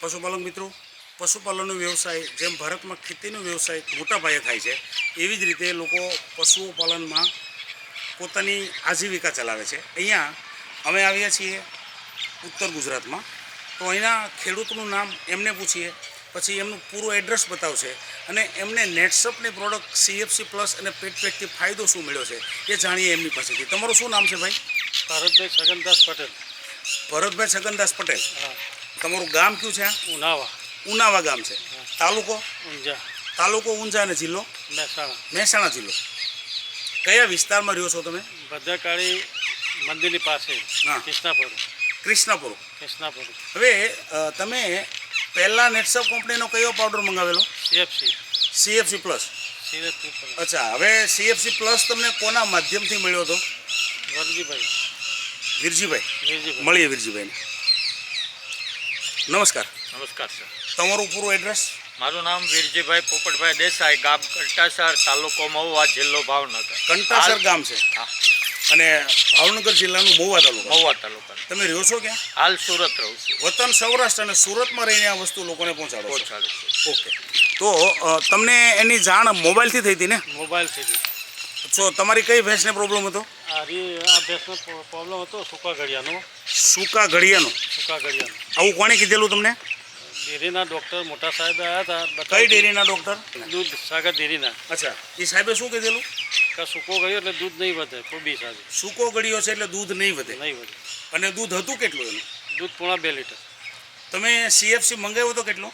પશુપાલક મિત્રો પશુપાલનનો વ્યવસાય જેમ ભારતમાં ખેતીનો વ્યવસાય મોટા પાયે થાય છે એવી જ રીતે લોકો પશુઓ પાલનમાં પોતાની આજીવિકા ચલાવે છે. અહીંયા અમે આવ્યા છીએ ઉત્તર ગુજરાતમાં. તો અહીંના ખેડૂતનું નામ એમને પૂછીએ પછી એમનું પૂરું એડ્રેસ બતાવશે અને એમને નેટસપની પ્રોડક્ટ સીએફસી પ્લસ અને પેટ પેટથી ફાયદો શું મળ્યો છે એ જાણીએ એમની પાસેથી. તમારું શું નામ છે ભાઈ? ભારતભાઈ છગનદાસ પટેલ. ભરતભાઈ છગનદાસ પટેલ. હા. તમારું ગામ કયું છે? ઉનાવા. ઉનાવા ગામ છે. તાલુકો? ઊંઝા. તાલુકો ઊંઝા અને જિલ્લો? મહેસાણા. મહેસાણા જિલ્લો. કયા વિસ્તારમાં રહ્યો છો તમે? ભદ્રકાળી મંદિરની પાસે. કૃષ્ણાપુર. કૃષ્ણાપુર. કૃષ્ણાપુર. હવે તમે પહેલાં નેટસપ કંપનીનો કયો પાવડર મંગાવેલો? સીએફસી. CFC plus. અચ્છા હવે સીએફસી પ્લસ તમને કોના માધ્યમથી મળ્યો હતો? વરજીભાઈ. વિરજીભાઈ. વીરજીભાઈ. મળીએ વિરજીભાઈને. નમસ્કાર. નમસ્કાર સર તમારું પૂરું એડ્રેસ મારું નામ વીરજીભાઈ પોપટભાઈ દેસાઈ ગામ કંટાસર તાલુકો મહુવા જિલ્લો ભાવનગર. કંટાસર ગામ છે? હા, અને ભાવનગર જિલ્લાનું મહુવા તાલુકો મહુવા તાલુકા. તમે રહ્યો છો ક્યાં? હાલ સુરત રહું છું. વતન સૌરાષ્ટ્ર અને સુરતમાં રહીને આ વસ્તુ લોકોને પહોંચાડો પહોંચાડો છું. ઓકે. તો તમને એની જાણ મોબાઈલથી થઈ હતી ને? મોબાઈલથી તો તમારી કઈ ભેંસને પ્રોબ્લેમ હતો? આ ભેંસનો પ્રોબ્લેમ હતો સુકા ગળિયાનો સૂકા ઘડિયાનો સૂકા ઘડિયાનો આવું કોણે કીધેલું તમને? ડેરીના ડોક્ટર મોટા સાહેબ આવ્યા હતા કઈ ડેરીના ડૉક્ટર? દૂધ સાગર ડેરીના. અચ્છા એ સાહેબે શું કીધેલું? કે સૂકો ગળ્યો એટલે દૂધ નહીં વધે કોબી સાથે સૂકો ગળ્યો છે એટલે દૂધ નહીં વધે. નહીં વધે. અને દૂધ હતું કેટલું એનું? દૂધ પોણા બે લીટર. તમે સીએફસી મંગાવ્યો હતો કેટલો?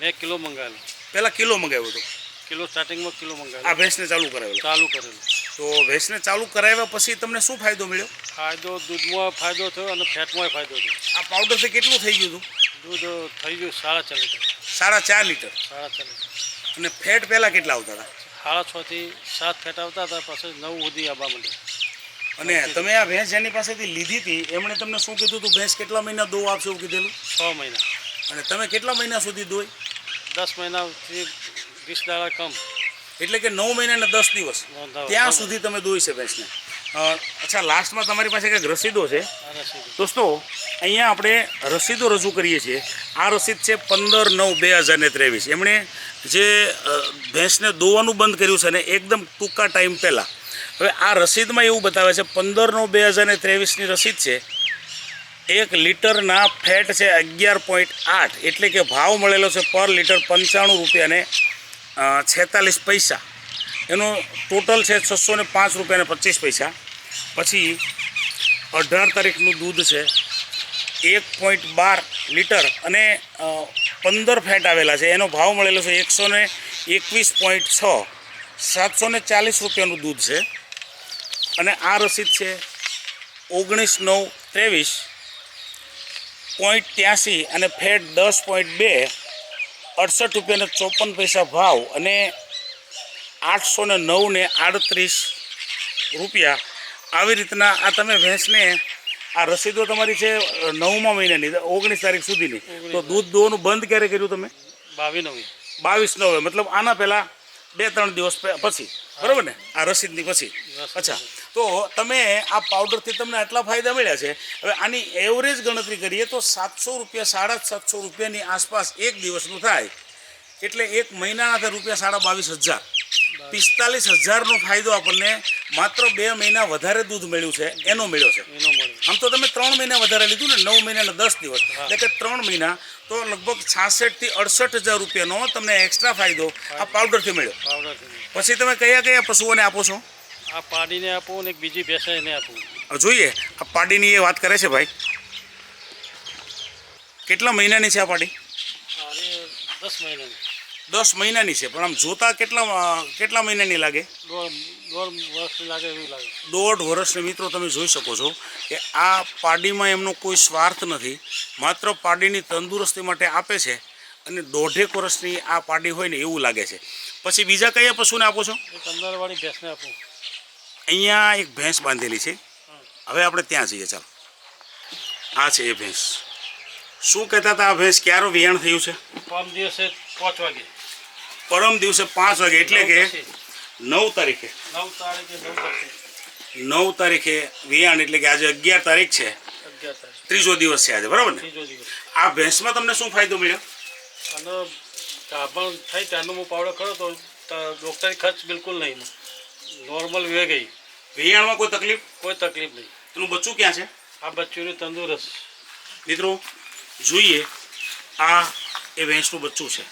મેં કિલો મંગાવેલો. પહેલાં કિલો મંગાવ્યો હતો. કિલો સ્ટાર્ટિંગમાં કિલો આ ભેંસને ચાલુ કરાવેલો. ચાલુ કરેલું. તો ભેંસને ચાલુ કરાવ્યા પછી તમને શું ફાયદો મળ્યો? ફાયદો દૂધમાં ફાયદો થયો અને ફેટમાં ફાયદો થયો. આ પાવડરથી કેટલું થઈ ગયું હતું? દૂધ થઈ ગયું સાડા ચાર લીટર. સાડા ચાર લીટર. સાડા ચાર લીટર. અને ફેટ પહેલાં કેટલા આવતા હતા? સાડા છથી સાત ફેટ આવતા હતા પછી નવ સુધી આવવા માંડ્યા અને તમે આ ભેંસ જેની પાસેથી લીધી હતી એમણે તમને શું કીધું હતું ભેંસ કેટલા મહિના દો આપશે એવું કીધેલું? છ મહિના. અને તમે કેટલા મહિના સુધી દોઈ દસ મહિનાથી વીસ દાડા કમ. એટલે કે નવ મહિના દસ દિવસ. ત્યાં સુધી તમે દોઈ છે ભેંસને અચ્છા લાસ્ટમાં તમારી પાસે કંઈક રસીદો છે? દોસ્તો અહીંયા આપણે રસીદો રજૂ કરીએ છીએ. આ રસીદ છે પંદર નવ બે હજાર ને ત્રેવીસ. એમણે જે ભેંસને દોવાનું બંધ કર્યું છે ને એકદમ ટૂંકા ટાઈમ પહેલાં. હવે આ રસીદમાં એવું બતાવે છે પંદર નવ બે હજાર ને ત્રેવીસની રસીદ છે. એક લીટરના ફેટ છે અગિયાર પોઈન્ટ આઠ. એટલે કે ભાવ મળેલો છે પર લીટર પંચાણું રૂપિયાને છેતાલીસ પૈસા. એનો ટોટલ છે છસો ને પાંચ રૂપિયા ને પચીસ પૈસા. પછી અઢાર તારીખનું દૂધ છે એક પોઈન્ટ બાર લીટર અને પંદર ફેટ આવેલા છે. એનો ભાવ મળેલો છે એકસો ને એકવીસ પોઈન્ટ છ. સાતસો ને ચાલીસ રૂપિયાનું દૂધ છે. અને આ રસીદ છે ઓગણીસ નવ ત્રેવીસ પોઈન્ટ ત્યાંસી અને ફેટ દસ પોઈન્ટ બે અડસઠ રૂપિયાને ચોપન પૈસા ભાવ અને આઠસો ને નવ ને આડત્રીસ રૂપિયા. આવી રીતના આ તમે ભેંસને આ રસીદો તમારી છે નવમા મહિનાની ઓગણીસ તારીખ સુધીની. તો દૂધ દોવાનું બંધ ક્યારે કર્યું તમે? બાવીસ નવે. બાવીસ નવે મતલબ આના પહેલાં બે ત્રણ દિવસ પછી. બરાબર ને? આ રસીદની પછી. અચ્છા. તો તમે આ પાવડરથી તમને આટલા ફાયદા મળ્યા છે. હવે આની એવરેજ ગણતરી કરીએ તો સાતસો રૂપિયા સાડા સાતસો રૂપિયાની આસપાસ એક દિવસનું થાય. એટલે એક મહિનાના રૂપિયા સાડા બાવીસ હજાર. પિસ્તાલીસ હજારનો ફાયદો આપણને માત્ર બે મહિના વધારે દૂધ મળ્યું છે એનો મળ્યો છે. આમ તો તમે ત્રણ મહિના વધારે લીધું ને નવ મહિના દસ દિવસ. એટલે કે ત્રણ મહિના તો લગભગ છાસઠથી અડસઠ હજાર રૂપિયાનો તમને એક્સ્ટ્રા ફાયદો આ પાવડરથી મળ્યો. પછી તમે કયા કયા પશુઓને આપો છો? આ પાડીને આપું અને એક બીજી ભેંસે એને આપું જોઈએ આ પાડીની એ વાત કરે છે ભાઈ. કેટલા મહિનાની છે આ પાડી? આને દસ મહિનાની. દસ મહિનાની છે પણ આમ જોતા કેટલા કેટલા મહિનાની લાગે? દોઢ દોઢ વર્ષ લાગે એવું લાગે. દોઢ વર્ષને મિત્રો તમે જોઈ શકો છો કે આ પાડીમાં એમનો કોઈ સ્વાર્થ નથી. માત્ર પાડીની તંદુરસ્તી માટે આપે છે અને દોઢેક વર્ષની આ પાડી હોય ને એવું લાગે છે. પછી બીજા કયા પશુને આપો છો? એક અંદરવાળી ભેંસને આપું. અહીંયા એક ભેંસ બાંધેલી છે. હવે આપણે ત્યાં જઈએ ચાલો. આ છે એ ભેંસ. શું કહેતા હતા આ ભેંસ? ક્યારો વિયાણ થયું છે? પરમ દિવસે પાંચ વાગે. પરમ દિવસે પાંચ વાગે એટલે કે નવ તારીખે. નવ તારીખે નવ તારીખે વિયાણ એટલે કે આજે અગિયાર તારીખ છે. ત્રીજો દિવસ છે આજે બરાબર ને? આ ભેંસમાં તમને શું ફાયદો મળ્યો? અને ગાભણ થઈ ત્યાંનો હું પાવડર ખરો તો ત- ડૉક્ટરની ખર્ચ બિલકુલ નહીં નોર્મલ વે ગઈ વેયાણમાં કોઈ તકલીફ? કોઈ તકલીફ નહીં. તેનું બચ્ચું ક્યાં છે? આ બચ્ચુંનું તંદુરસ્ત. મિત્રો જોઈએ આ એ ભેંસનું બચ્ચું છે.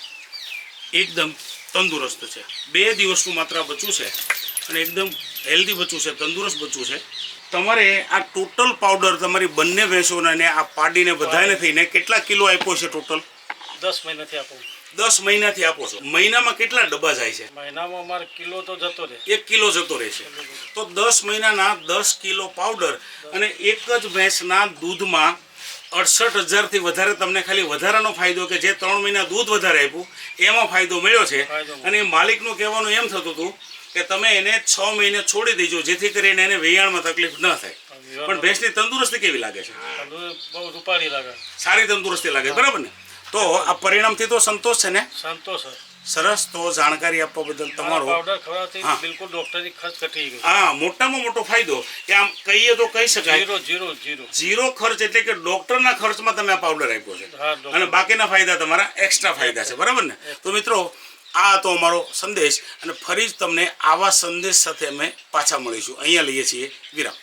એકદમ તંદુરસ્ત છે. બે દિવસનું માત્ર આ બચ્ચું છે અને એકદમ હેલ્ધી બચ્ચું છે તંદુરસ્ત બચ્ચું છે. તમારે આ ટોટલ પાવડર તમારી બંને ભેંસોને આ પાડીને બધાને થઈને કેટલા કિલો આપ્યો છે ટોટલ દસ મહિનાથી આપું. દસ મહિનાથી આપો છો. મહિનામાં કેટલા ડબ્બા જાય છે? મહિનામાં અમારે કિલો તો જતો રહે. એક કિલો જતો રહેશે તો દસ મહિનાના દસ કિલો પાવડર અને એક જ ભેંસના દૂધમાં અડસઠ હજારથી વધારે તમને ખાલી વધારાનો ફાયદો કે જે ત્રણ મહિના દૂધ વધારે આપ્યું એમાં ફાયદો મળ્યો છે. અને માલિકનું કહેવાનું એમ થતું હતું કે તમે એને છ મહિને છોડી દેજો જેથી કરીને એને વેયાણમાં તકલીફ ન થાય. પણ ભેંસની તંદુરસ્તી કેવી લાગે છે? બહુ રૂપાળી લાગે. સારી તંદુરસ્તી લાગે બરાબર ને? તો આ પરિણામથી તો સંતોષ છે ને? સંતોષ સર સરસ. તો જાણકારી આપવા બદલ તમારો. પાવડર ખવડાવથી હા. બિલકુલ ડૉક્ટરની ખર્ચ ઘટી ગઈ હા મોટામાં મોટો ફાયદો. કે આમ કહીએ તો કહી શકાય. જીરો ઝીરો ઝીરો ઝીરો ખર્ચ એટલે કે ડોક્ટરના ખર્ચમાં તમે આ પાવડર આપ્યો છે. અને બાકીના ફાયદા તમારા એક્સ્ટ્રા ફાયદા છે. બરાબર ને? તો મિત્રો આ તો અમારો સંદેશ. અને ફરી જ તમને આવા સંદેશ સાથે અમે પાછા મળીશું. અહીંયા લઈએ છીએ વિરામ.